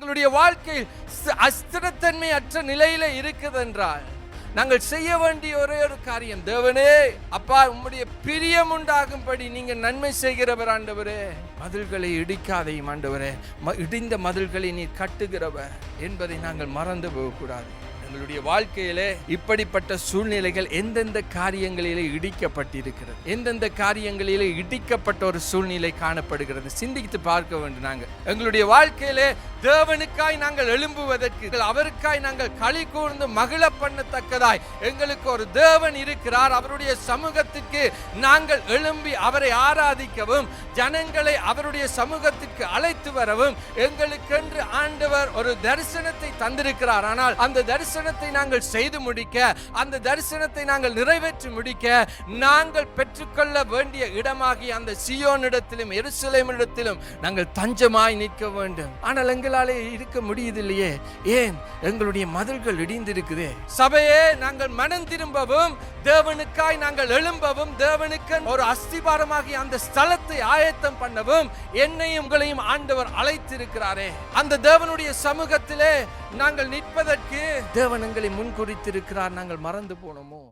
எங்களுடைய வாழ்க்கையில் அஸ்திரத்தன்மை அற்ற நிலையில இருக்குது என்றால் நாங்கள் செய்ய வேண்டிய ஒரே ஒரு காரியம் தேவனே அப்பா உம்முடைய பிரியம் உண்டாகும்படி நீங்க நன்மை செய்கிறவர் ஆண்டவரே. மதில்களை இடிக்காதையும் ஆண்டவரே. ம- இடிந்த மதில்களை நீர் கட்டுகிறவர் என்பதை நாங்கள் மறந்து போகக்கூடாது. எங்களுடைய வாழ்க்கையிலே இப்படிப்பட்ட சூழ்நிலைகள் எந்தெந்த காரியங்களிலே இடிக்கப்பட்டிருக்கிறது? எந்தெந்த காரியங்களிலே இடிக்கப்பட்ட ஒரு சூழ்நிலை காணப்படுகிறது? சிந்தித்து பார்க்க வேண்டும் நாங்கள் எங்களுடைய வாழ்க்கையிலே தேவனுக்காய் நாங்கள் எழும்புவதற்கு அவருக்காய் நாங்கள் களி கூர்ந்து மகிழ பண்ணத்தக்கதாய் எங்களுக்கு ஒரு தேவன் இருக்கிறார். அவருடைய சமூகத்துக்கு நாங்கள் எழும்பி அவரை ஆராதிக்கவும் ஜனங்களை அவருடைய சமூகத்துக்கு அழைத்து வரவும் எங்களுக்கென்று ஆண்டவர் ஒரு தரிசனத்தை தந்திருக்கிறார். ஆனால் அந்த தரிசனத்தை நாங்கள் செய்து முடிக்க அந்த தரிசனத்தை நாங்கள் நிறைவேற்றி முடிக்க நாங்கள் பெற்றுக்கொள்ள வேண்டிய இடமாகிய அந்த சியோனிடத்திலும் எருசலேமிடத்திலும் நாங்கள் தஞ்சமாய் நிற்க வேண்டும். ஆனால் எங்களாலே இருக்க முடியுதில்லையே ஏன்? எங்களுடைய மதில்கள் இடிந்திருக்குதே. சபையே நாங்கள் மனம் திரும்பவும் தேவனுக்காய் நாங்கள் எழும்பவும் தேவனுக்கு ஒரு அஸ்திபாரமாகிய அந்த ஸ்தலத்தை ஆயத்தம் பண்ணவும் என்னையும் உங்களையும் ஆண்டவர் அழைத்திருக்கிறாரே. அந்த தேவனுடைய சமூகத்திலே நாங்கள் நிற்பதற்கு தேவன் எங்களை முன்குறித்திருக்கிறார். நாங்கள் மறந்து போனோமோ?